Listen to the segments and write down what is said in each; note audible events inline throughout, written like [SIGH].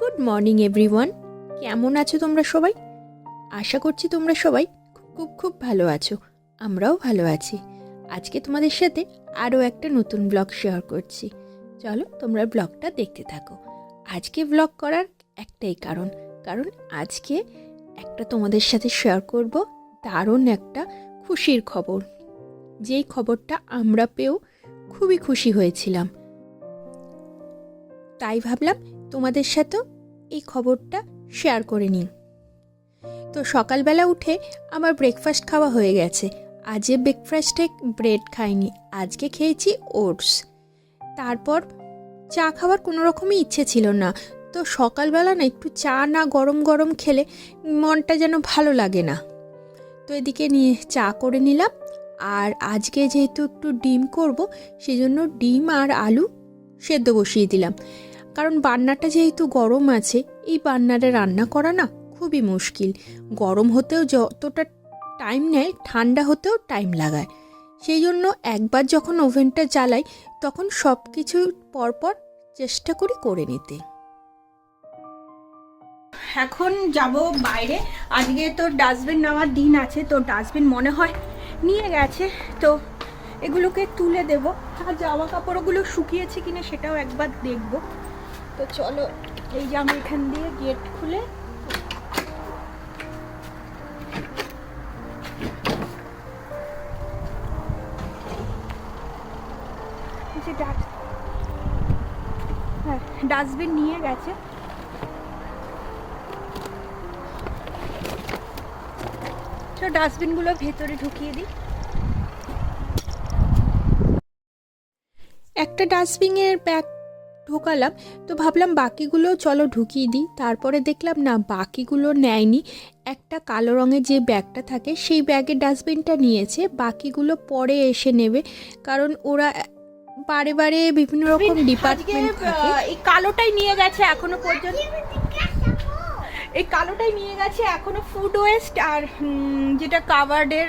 Good morning everyone কেমন আছো তোমরা সবাই? আশা করছি তোমরা সবাই খুব খুব খুব ভালো আছো। আমরাও ভালো আছি। আজকে তোমাদের সাথে আরও একটা নতুন ব্লগ শেয়ার করছি। চলো তোমরা ব্লগটা দেখতে থাকো। আজকে ব্লগ করার একটাই কারণ। কারণ আজকে একটা তোমাদের সাথে শেয়ার করব দারুণ একটা খুশির খবর। যেই খবরটা আমরা পেয়েও খুবই খুশি হয়েছিলাম। তাই ভাবলাম তোমাদের সাথেও এই খবরটা শেয়ার করে নিই। তো সকালবেলা উঠে আমার ব্রেকফাস্ট খাওয়া হয়ে গেছে। আজকে ব্রেকফাস্টে ব্রেড খাইনি, আজকে খেয়েছি ওটস তারপর চা খাওয়ার কোনো রকমই ইচ্ছে ছিল না। তো সকালবেলা না একটু চা না গরম গরম খেলে মনটা যেন ভালো লাগে না। তো এদিকে নিয়ে চা করে নিলাম। আর আজকে যেহেতু একটু ডিম করব, সেজন্য ডিম আর আলু সেদ্ধ বসিয়ে দিলাম। কারণ বান্নাটা যেহেতু গরম আছে, এই বান্নাটা রান্না করা না খুবই মুশকিল। গরম হতেও যতটা টাইম নেয়, ঠান্ডা হতেও টাইম লাগায়। সেই জন্য একবার যখন ওভেনটা জ্বালাই, তখন সব কিছু পরপর চেষ্টা করি করে নিতে। এখন যাব বাইরে। আজকে তো ডাস্টবিন নেওয়ার দিন আছে, তো ডাস্টবিন মনে হয় নিয়ে গেছে। তো এগুলোকে তুলে দেব। আর জামা কাপড়গুলো শুকিয়েছে কিনা সেটাও একবার দেখব। তো চলো, এই যে আমি এখান দিয়ে গেট খুলে হ্যাঁ ডাস্টবিন নিয়ে গেছে। তো ডাস্টবিনগুলো ভেতরে ঢুকিয়ে দিই। একটা ডাস্টবিনের ব্যাগ ঢোকালাম তো ভাবলাম বাকিগুলো চলো ঢুকিয়ে দিই। তারপরে দেখলাম না বাকিগুলো নেয়নি। একটা কালো রঙের যে ব্যাগটা থাকে সেই ব্যাগে ডাস্টবিনটা নিয়েছে। বাকিগুলো পরে এসে নেবে কারণ ওরা বারে বারে বিভিন্ন রকম ডিপার্টমেন্ট এই কালোটাই নিয়ে গেছে এখনও পর্যন্ত। এই কালোটাই নিয়ে গেছে এখনও ফুড ওয়েস্ট আর যেটা কাভার্ডের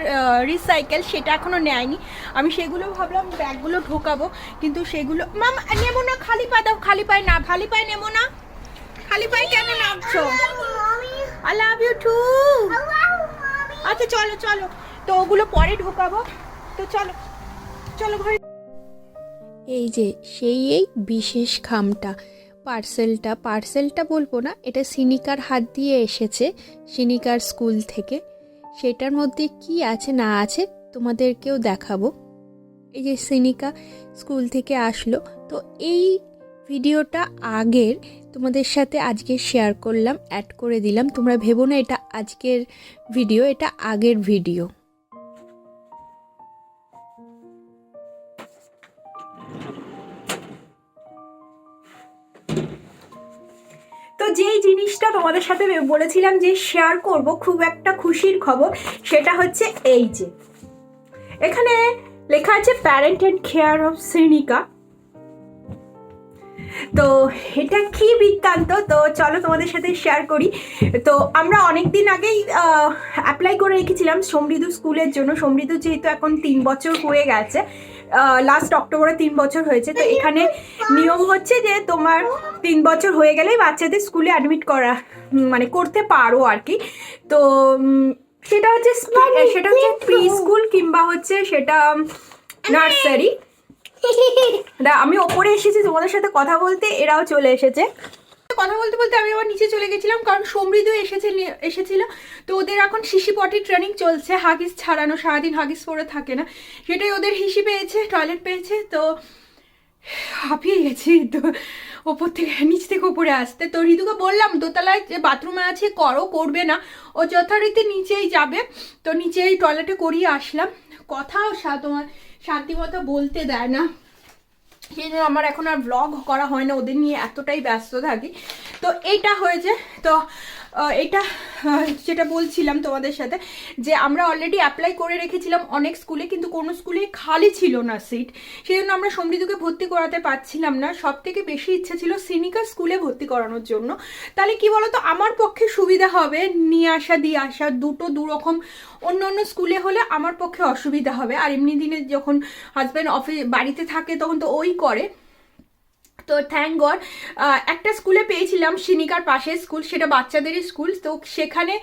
রিসাইকেল সেটা এখনও নেয়নি। আমি সেগুলো ভাবলাম ব্যাগগুলো ঢোকাবো, কিন্তু সেগুলো, মাম, নেব না, খালি পায়ে দাও, খালি পায়ে না খালি পায়ে নেব না। খালি পায়ে কেন নামছো? আই লাভ ইউ টু আচ্ছা চলো চলো। তো ওগুলো পরে ঢোকাবো। তো চলো চলো ঘরে। এই যে, সেই এই বিশেষ খামটা। পার্সেলটা পার্সেলটা বলব না, এটা সিনিকার হাত দিয়ে এসেছে, সিনিকার স্কুল থেকে। সেটার মধ্যে কি আছে না আছে তোমাদেরকেও দেখাবো। এই যে সিনিকা স্কুল থেকে আসলো, তো এই ভিডিওটা আগের তোমাদের সাথে আজকে শেয়ার করলাম অ্যাড করে দিলাম। তোমরা ভেবো না এটা আজকের ভিডিও এটা আগের ভিডিও যেই জিনিসটা তোমাদের সাথে বলেছিলাম যে শেয়ার করব, খুব একটা খুশির খবর, সেটা হচ্ছে এই যে। এখানে লেখা আছে parent and care of Shrenika তো এটা কি বৃত্তান্ত? তো চলো তোমাদের সাথে শেয়ার করি। তো আমরা অনেক দিন আগেই অ্যাপ্লাই করে রেখেছিলাম সমৃদ্ধ স্কুলের জন্য। সমৃদ্ধ যেহেতু এখন তিন বছর হয়ে গেছে লাস্ট অক্টোবরে তিন বছর হয়েছে তো এখানে নিয়ম হচ্ছে যে তোমার তিন বছর হয়ে গেলেই বাচ্চাদের স্কুলে অ্যাডমিট করা মানে করতে পারো আর কি। তো সেটা হচ্ছে সেটা হচ্ছে প্রি স্কুল কিংবা হচ্ছে সেটা নার্সারি [LAUGHS] আমি ওপরে এসেছি তোমাদের সাথে কথা বলতে এরাও চলে এসেছে। কথা বলতে বলতে আমি আবার নিচে চলে গেছিলাম, কারণ সমৃদ্ধ এসেছে এসেছিল। তো ওদের এখন শিশি পটি ট্রেনিং চলছে, হাগিস ছাড়ানো, সারাদিন হাগিস পরে থাকে না। সেটাই ওদের হিসি পেয়েছে টয়লেট পেয়েছে, তো হাঁপিয়ে গেছি। তো ওপর থেকে, নিচ থেকে উপরে আসতে। তো ঋতুকে বললাম, দোতলায় যে বাথরুমে আছে, করো, করবে না। ও যথারীতি নিচেই যাবে। তো নিচেই টয়লেটে করিয়ে আসলাম। কথাও তোমার শান্তি মতো বলতে দেয় না। সেই জন্য আমার এখন আর ব্লগ করা হয় না। ওদের নিয়ে এতটাই ব্যস্ত থাকি। তো এইটা হয়েছে। তো এটা যেটা বলছিলাম তোমাদের সাথে, যে আমরা অলরেডি অ্যাপ্লাই করে রেখেছিলাম অনেক স্কুলে কিন্তু কোনো স্কুলে খালি ছিল না সিট সেই জন্য আমরা সমৃদ্ধকে ভর্তি করাতে পারছিলাম না। সব থেকে বেশি ইচ্ছে ছিল সিনিকা স্কুলে ভর্তি করানোর জন্য। তাহলে কি বলতো, আমার পক্ষে সুবিধা হবে নিয়ে আসা, দিয়ে আসা, দুটো দুরকম অন্য অন্য স্কুলে হলে আমার পক্ষে অসুবিধা হবে। আর এমনি দিনে যখন হাজব্যান্ড অফিস বাড়িতে থাকে, তখন তো ওই করে। তো থ্যাংক গড একটা স্কুলে পেয়েছিলাম সিনিকার পাশের স্কুল সেটা বাচ্চাদেরই স্কুল তো সেখানে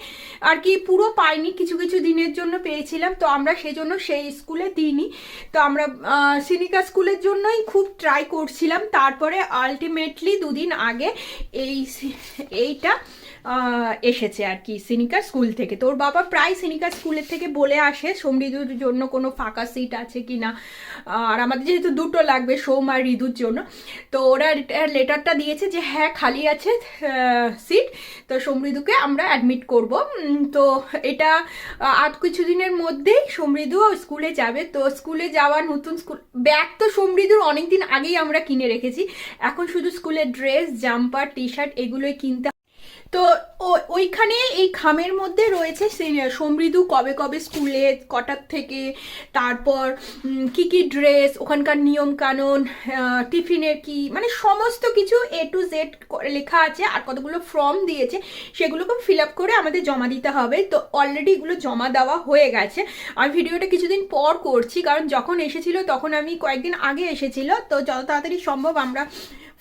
আর কি পুরো পাইনি, কিছু কিছু দিনের জন্য পেয়েছিলাম, তো আমরা সেজন্য সেই স্কুলে দিইনি। তো আমরা সিনিকা স্কুলের জন্যই খুব ট্রাই করছিলাম, তারপরে আলটিমেটলি দুদিন আগে এই, এইটা এসেছে আর কি সিনিকা স্কুল থেকে। তোর বাবা প্রায় সিনিকা স্কুলের থেকে বলে আসে সমৃদ্ধর জন্য কোনো ফাঁকা সিট আছে কি না। আর আমাদের যেহেতু দুটো লাগবে, সোম আর ঋদুর জন্য। তো ওরা লেটারটা দিয়েছে যে হ্যাঁ খালি আছে সিট। তো সমৃদ্ধকে আমরা অ্যাডমিট করব। তো এটা আর কিছুদিনের মধ্যেই সমৃদ্ধ স্কুলে যাবে। তো স্কুলে যাওয়া নতুন স্কুল, ব্যাগ তো সমৃদ্ধর অনেকদিন আগেই আমরা কিনে রেখেছি। এখন শুধু স্কুলের ড্রেস, জাম্পার টি শার্ট এগুলোই কিনতে তো ওইখানে এই খামের মধ্যে রয়েছে সমৃদ্ধ কবে কবে স্কুলে কটার থেকে, তারপর কি কি ড্রেস, ওখানকার নিয়ম কানুন টিফিনের কি মানে সমস্ত কিছু এ টু জেড লেখা আছে আর কতগুলো ফর্ম দিয়েছে, সেগুলোকে ফিল আপ করে আমাদের জমা দিতে হবে। তো অলরেডি এগুলো জমা দেওয়া হয়ে গেছে। আমি ভিডিওটা কিছুদিন পর করছি, কারণ যখন এসেছিল তখন আমি কয়েকদিন আগে এসেছিল। তো যত তাড়াতাড়ি সম্ভব আমরা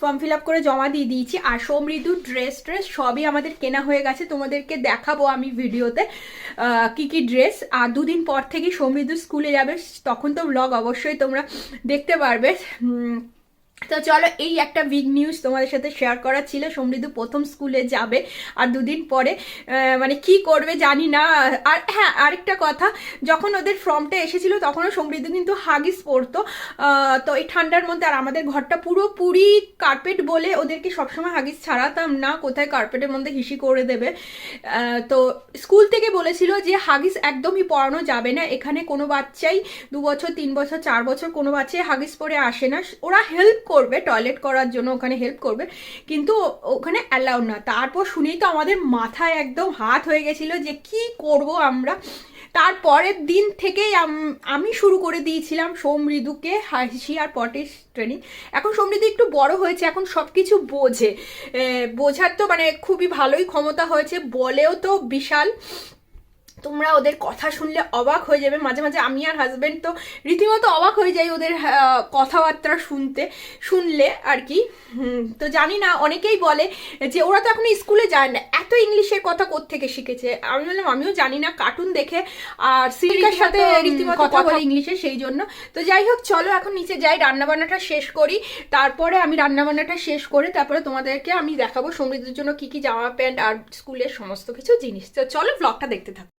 ফর্ম ফিল আপ করে জমা দিয়ে দিয়েছি। আর সমৃদ্ধ ড্রেস ট্রেস সবই আমাদের কেনা হয়ে গেছে। তোমাদেরকে দেখাবো আমি ভিডিওতে কি কি ড্রেস আর দুদিন পর থেকে সমৃদ্ধ স্কুলে যাবে। তখন তো ব্লগ অবশ্যই তোমরা দেখতে পারবে। তো চলো এই একটা বিগ নিউজ তোমাদের সাথে শেয়ার করা ছিল। সমৃদ্ধ প্রথম স্কুলে যাবে আর দুদিন পরে মানে কি করবে জানি না। আর হ্যাঁ আরেকটা কথা যখন ওদের ফর্মটা এসেছিল তখনও সমৃদ্ধ কিন্তু হাগিস আহ, তো এই ঠান্ডার মধ্যে আর আমাদের ঘরটা পুরোপুরি কার্পেট বলে ওদেরকে সবসময় হাগিস ছাড়াতাম না। কোথায় কার্পেটের মধ্যে হিসি করে দেবে? তো স্কুল থেকে বলেছিল যে হাগিস একদমই পরানো যাবে না। এখানে কোনো বাচ্চাই দু বছর তিন বছর চার বছর কোনো বাচ্চাই হাগিস পরে আসে না। ওরা হেল্প করবে টয়লেট করার জন্য ওখানে হেল্প করবে, কিন্তু ওখানে অ্যালাউ না। তারপর শুনেই তো আমাদের মাথায় একদম হাত হয়ে গেছিল যে কি করব আমরা। তারপরের দিন থেকেই আমি শুরু করে দিয়েছিলাম সমৃদ্ধকে হাসি আর পটের ট্রেনিং। এখন সমৃদ্ধি একটু বড় হয়েছে, এখন সব কিছু বোঝে বোঝার তো মানে খুবই ভালোই ক্ষমতা হয়েছে, বলেও তো বিশাল। তোমরা ওদের কথা শুনলে অবাক হয়ে যাবে। মাঝে মাঝে আমি আর হাজবেন্ড তো রীতিমতো অবাক হয়ে যাই ওদের কথাবার্তা শুনতে শুনলে আর কি। তো জানি না অনেকেই বলে যে ওরা তো এখন স্কুলে যায় না। এত ইংলিশের কথা থেকে শিখেছে? আমি বললাম আমিও জানি না কার্টুন দেখে আর সিরিয়ার সাথে রীতিমতো কথা বলে ইংলিশে সেই জন্য। তো যাই হোক চলো এখন নিচে যাই রান্নাবান্নাটা শেষ করি। তারপরে আমি রান্নাবান্নাটা শেষ করে তারপরে তোমাদেরকে আমি দেখাবো সমৃদ্ধির জন্য কি কি জামা প্যান্ট আর স্কুলের সমস্ত কিছু জিনিস। তো চলো ব্লগটা দেখতে থাকো।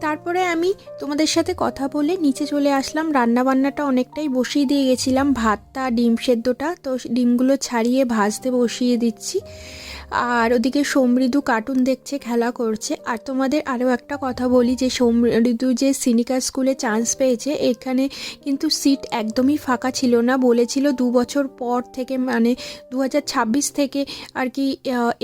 তারপরে আমি তোমাদের সাথে কথা বলে নিচে চলে আসলাম। রান্না বান্নাটা অনেকটাই বসিয়ে দিয়ে গেছিলাম। ভাতটা, ডিম সেদ্ধটা, তো ডিমগুলো ছাড়িয়ে ভাজতে বসিয়ে দিচ্ছি। আর ওদিকে সমৃদ্ধ কার্টুন দেখছে খেলা করছে। আর তোমাদের আরও একটা কথা বলি যে সমৃদ্ধ যে সিনিকা স্কুলে চান্স পেয়েছে এখানে কিন্তু সিট একদমই ফাঁকা ছিল না। বলেছিল দু বছর পর থেকে মানে দু হাজার ছাব্বিশ থেকে আর কি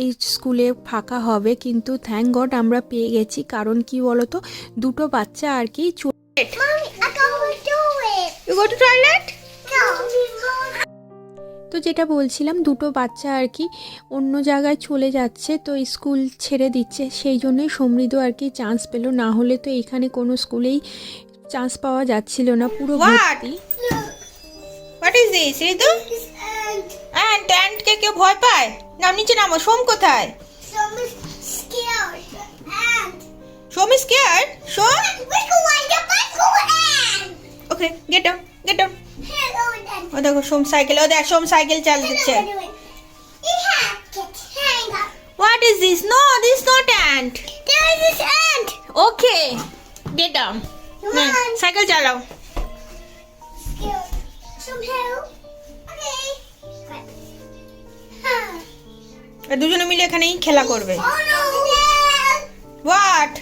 এই স্কুলে ফাঁকা হবে। কিন্তু থ্যাংক গড আমরা পেয়ে গেছি। কারণ কি বলতো দুটো বাচ্চা আর কি No. তো যেটা বলছিলাম দুটো বাচ্চা আর কি অন্য জায়গায় চলে যাচ্ছে তো স্কুল ছেড়ে দিচ্ছে। সেই জন্যই সমৃদ্ধ আর কি চান্স পেল। না হলে তো এখানে কোনো স্কুলেই চান্স পাওয়া যাচ্ছিল না পুরো? ভর্তি। What is this Ritu And and and কে কেউ ভয় পায়? নাম নিচে নামো সোম কোথায়? Som is care Som. Okay get down get then. ও দেখো সোম সাইকেল ও দেখ সোম সাইকেল চালাচ্ছে get up. What is this no this not and There is this ant. Down Come on. Cycle চালাও Scared. Some help. Okay. দুজনে মিলে এখানেই খেলা করবে Oh what.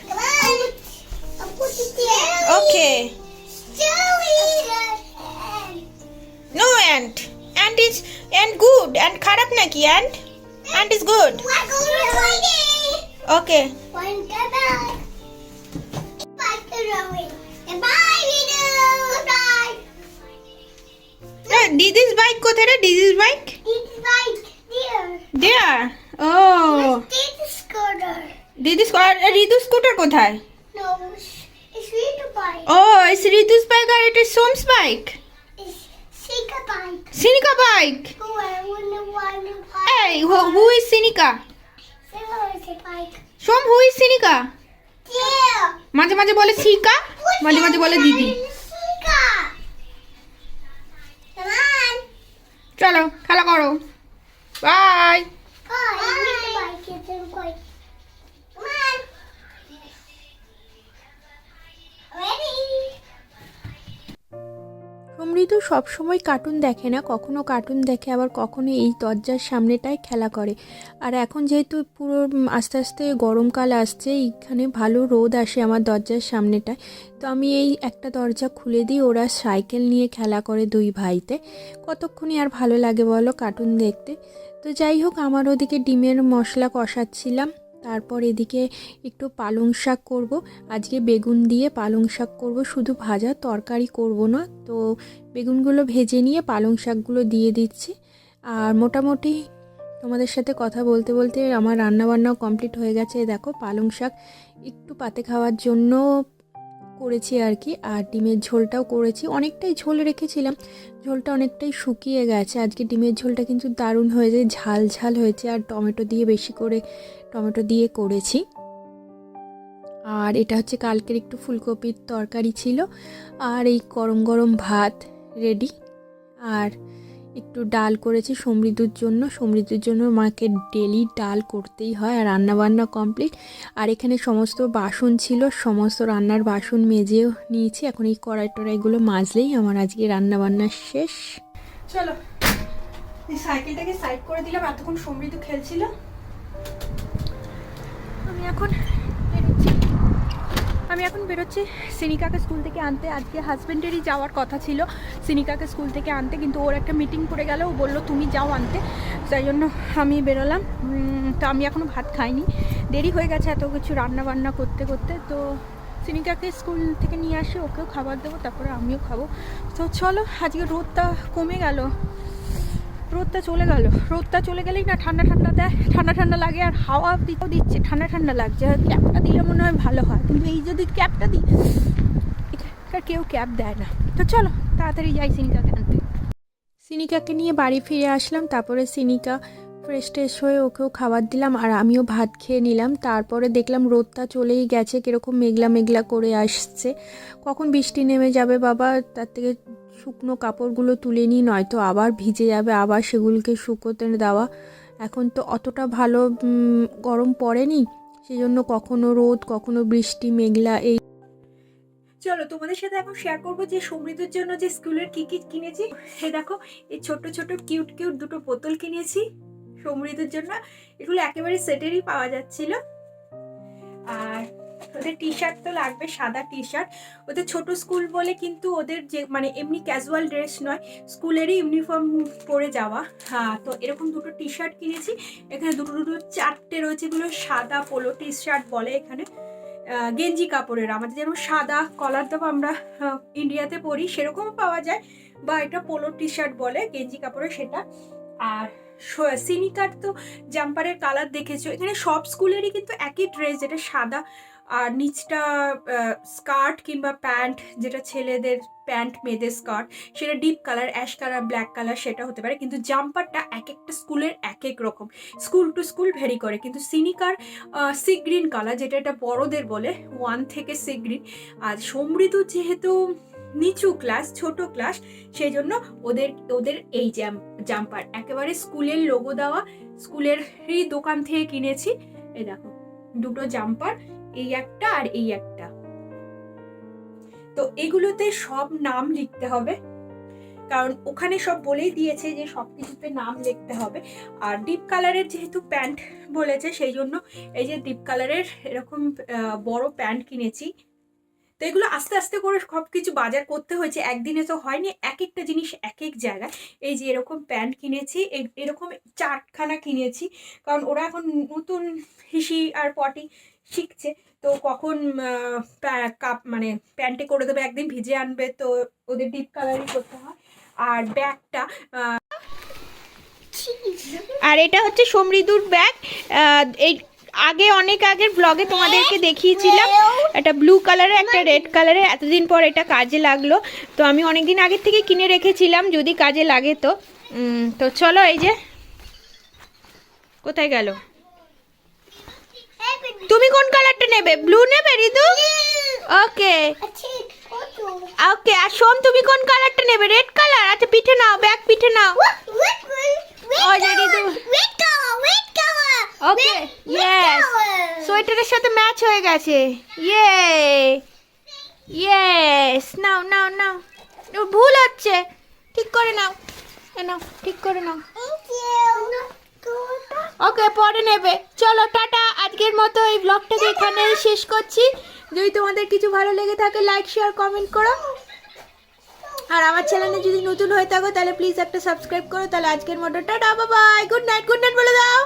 Okay and and is and good and খারাপ নাকি and and is good Let's go to Friday. Okay One goodbye. Bye, Joey. And bye, Rito. Goodbye. দিদিস bike কোথায় রে দিদিস bike It's like there. There O Take the scooter. দিদিস Ritu scooter কোথায় No, it's, it's Rito bike. ও is ঋতুস bike আর এটা সোমস bike bike. এই who is Sinika So where is the Som who is Sinika মাঝে মাঝে বলে সিকা মাঝে মাঝে বলে দিদি. চলো খেলা করো। বাই Oh, সমৃদ্ধ সবসময় কার্টুন দেখে না, কখনো কার্টুন দেখে, আবার কখনো এই দরজার সামনেটায় খেলা করে। আর এখন যেহেতু পুরো আস্তে আস্তে গরমকাল আসছে, এইখানে ভালো রোদ আসে আমার দরজার সামনেটায়, তো আমি এই একটা দরজা খুলে দিই, ওরা সাইকেল নিয়ে খেলা করে দুই ভাইতে। কতক্ষণই আর ভালো লাগে বলো কার্টুন দেখতে? তো যাই হোক, আমার ওদিকে ডিমের মশলা কষাচ্ছিলাম। তারপর এদিকে একটু পালং শাক করব। আজকে বেগুন দিয়ে পালং শাক করব, শুধু ভাজা তরকারি করব না। তো বেগুনগুলো ভেজে নিয়ে পালং শাকগুলো দিয়ে দিচ্ছি। আর মোটামুটি তোমাদের সাথে কথা বলতে বলতে আমার রান্না বান্নাও কমপ্লিট হয়ে গেছে। দেখো, পালং শাক একটু পাতে খাওয়ার জন্য করেছি আর কি, আর ডিমের ঝোলটাও করেছি। অনেকটাই ঝোল রেখেছিলাম, ঝোলটা অনেকটাই শুকিয়ে গেছে। আজকে ডিমের ঝোলটা কিন্তু দারুণ হয়েছে, ঝাল ঝাল হয়েছে, আর টমেটো দিয়ে বেশি করে টমেটো দিয়ে করেছি। আর এটা হচ্ছে কালকের একটু ফুলকপির তরকারি ছিল। আর এই গরম গরম ভাত রেডি। আর একটু ডাল করেছি সমৃদ্ধর জন্য। সমৃদ্ধর জন্য মাকে ডেলি ডাল করতেই হয় আর রান্নাবান্না কমপ্লিট। আর এখানে সমস্ত বাসন ছিল, সমস্ত রান্নার বাসন মেজেও নিয়েছি। এখন এই কড়াই টড়াইগুলো মাজলেই আমার আজকে রান্নাবান্না শেষ। চলো সাইকেলটাকে সাইড করে দিলাম। এতক্ষণ সমৃদ্ধ খেলছিল। এখন বেরোচ্ছি। আমি এখন বেরোচ্ছি সিনিকাকে স্কুল থেকে আনতে। আজকে হাজব্যান্ডেরই যাওয়ার কথা ছিল সিনিকাকে স্কুল থেকে আনতে, কিন্তু ওর একটা মিটিং পড়ে গেল। ও বলল, তুমি যাও আনতে। তাই জন্য আমি বেরোলাম। তো আমি এখনও ভাত খাইনি। দেরি হয়ে গেছে এত কিছু রান্না বান্না করতে করতে। তো সিনিকাকে স্কুল থেকে নিয়ে আসি, ওকেও খাবার দেবো, তারপরে আমিও খাব। তো চলো, আজকে রোদটা কমে গেল। রোদটা চলে গেল। রোদটা চলে গেলেই না ঠান্ডা ঠান্ডা দেয়, ঠান্ডা ঠান্ডা লাগে আর হাওয়া দিতেও দিচ্ছে, ঠান্ডা ঠান্ডা লাগছে। আর ক্যাপটা দিলে মনে হয় ভালো হয়, কিন্তু এই যদি ক্যাপটা দিই, এখানকার কেউ ক্যাপ দেয় না। তো চলো, তাড়াতাড়ি যাই সিনিকাকে আনতে। সিনিকাকে নিয়ে বাড়ি ফিরে আসলাম, তারপরে সিনিকা ফ্রেশ ট্রেশ হয়ে ওকেও খাবার দিলাম আর আমিও ভাত খেয়ে নিলাম। তারপরে দেখলাম রোদটা চলেই গেছে, কীরকম মেঘলা মেঘলা করে আসছে। কখন বৃষ্টি নেমে যাবে বাবা? তার থেকে শুকনো কাপড়গুলো তুলে নিই, নয়তো আবার ভিজে যাবে, আবার সেগুলোকে শুকোতে দেওয়া। এখন তো অতটা ভালো গরম পড়েনি সেই জন্য কখনো রোদ, কখনো বৃষ্টি, মেঘলা, এই চলো তোমাদের সাথে এখন শেয়ার করব যে সমৃদ্ধর জন্য যে স্কুলের কি কি কিনেছি। এই দেখো, এই ছোট ছোট কিউট কিউট দুটো বোতল কিনেছি সমৃদ্ধর জন্য। এগুলো একেবারে সেটেরই পাওয়া যাচ্ছিল। আর ওদের টি শার্ট তো লাগবে, সাদা টি শার্ট ওদের ছোট স্কুল বলে কিন্তু ওদের যে মানে এমনি ক্যাজুয়াল ড্রেস নয়, স্কুলেরই ইউনিফর্ম পরে যাওয়া। হ্যাঁ তো এরকম দুটো টি শার্ট কিনেছি। এখানে দুটো দুটো চারটে রয়েছে, এগুলো সাদা পোলো টি শার্ট বলে এখানে। গেঞ্জি কাপড়ের, আমাদের যেমন সাদা কলার দেবো আমরা ইন্ডিয়াতে পরি, সেরকমও পাওয়া যায়। বা এটা পোলো টি শার্ট বলে, গেঞ্জি কাপড়ের সেটা। আর সিনিকার তো জাম্পারের কালার দেখেছ। এখানে সব স্কুলেরই কিন্তু একই ড্রেস যেটা সাদা আর নিচটা স্কার্ট কিংবা প্যান্ট, যেটা ছেলেদের প্যান্ট, মেয়েদের স্কার্ট, সেটা deep colour, ash colour, black colour, সেটা হতে পারে। কিন্তু জাম্পারটা এক একটা স্কুলের এক এক রকম। স্কুল টু স্কুল ভেরি করে। কিন্তু সিনিকার সি গ্রিন কালার, যেটা এটা বড়দের বলে, ওয়ান থেকে সি গ্রিন। আর সমৃদ্ধ যেহেতু নিচু ক্লাস, ছোট ক্লাস সেই জন্য ওদের ওদের এই জাম জাম্পার। একেবারে স্কুলের লোগো দেওয়া স্কুলেরই দোকান থেকে কিনেছি। এই দেখো, দুটো জাম্পার এই একটা আর এই একটা। তো এগুলোতে সব নাম লিখতে হবে। কারণ ওখানে সব বলেই দিয়েছে যে সব কিছুতে নাম লিখতে হবে। আর ডিপ কালারের যেহেতু প্যান্ট বলেছে, সেই জন্য এই যে ডিপ কালারের এরকম বড় প্যান্ট কিনেছি। তো এগুলো আস্তে আস্তে করে সব কিছু বাজার করতে হয়েছে। একদিনে তো হয়নি, এক একটা জিনিস এক এক জায়গায়। এই যে এরকম প্যান্ট কিনেছি এরকম চারখানা কিনেছি। কারণ ওরা এখন নতুন হিসি আর পটি শিখছে, তো কখন কাপ মানে প্যান্টে করে দেবে, একদিন ভিজে আনবে, তো ওদের ডিপ কালারই করতে হয়। আর ব্যাগটা আর এটা হচ্ছে সমৃদ্ধুর ব্যাগ এই আগে, অনেক আগের ব্লগে তোমাদেরকে দেখিয়েছিলাম। একটা ব্লু কালারের একটা রেড কালারের এতদিন পর এটা কাজে লাগল। তো আমি অনেক দিন আগের থেকে কিনে রেখেছিলাম, যদি কাজে লাগে তো। তো চলো এই যে, কোথায় গেল? তুমি কোন কালারটা নেবে? ব্লু নেবে রিদু ওকে ওকে আর সোম তুমি কোন কালারটা নেবে? রেড কালার আচ্ছা পিঠে নাও ব্যাগ পিঠে নাও. ওকে ইয়েস সোয়েটারের সাথে ম্যাচ হয়ে গেছে। ইয়ে ইয়েস নাও নাও নাও ভুল হচ্ছে। ঠিক করে নাও। এ নাও ঠিক করে নাও. ওকে পরে নেবে। চলো টাটা। আজকের মতো এই ব্লগটাকে এখানে শেষ করছি। যদি তোমাদের কিছু ভালো লেগে থাকে লাইক শেয়ার কমেন্ট করো। আর আমার চ্যানেলে যদি নতুন হয়ে থাকো তাহলে প্লিজ একটা সাবস্ক্রাইব করো। তাহলে আজকের মতো টাটা বাবাই গুড নাইট গুড নাইট বলে দাও।